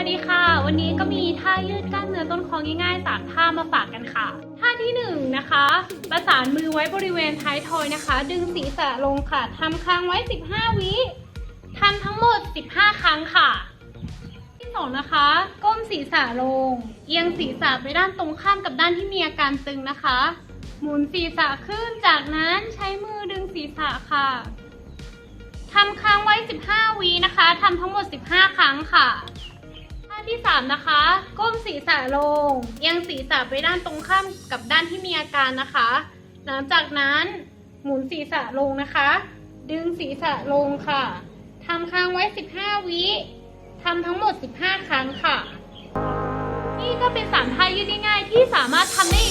วัสดีค่ะ วันนี้ก็มีท่ายืดกล้ามเนื้อต้นคอง่ายๆสามท่ามาฝากกันค่ะ ท่าที่หนึ่งนะคะ ประสานมือไว้บริเวณท้ายทอยนะคะ ดึงศีรษะลงค่ะทำค้างไว้ 15 วิทำทั้งหมด 15 ครั้งค่ะ ที่สองนะคะ ก้มศีรษะลง เอียงศีรษะไปด้านตรงข้ามกับด้านที่มีอาการตึงนะคะ หมุนศีรษะขึ้น จากนั้นใช้มือดึงศีรษะค่ะทำค้างไว้ 15 วินะคะทำทั้งหมด 15 ครั้งค่ะ 3 นะคะ ก้มศีรษะลง เอียงศีรษะไปด้านตรงข้ามกับด้านที่มีอาการนะคะ หลังจากนั้นหมุนศีรษะลงนะคะ ดึงศีรษะลงค่ะทำค้างไว้ 15 วิทำทั้งหมด 15 ครั้งค่ะ นี่ก็เป็น3ท่ายืดง่ายๆที่สามารถทำได้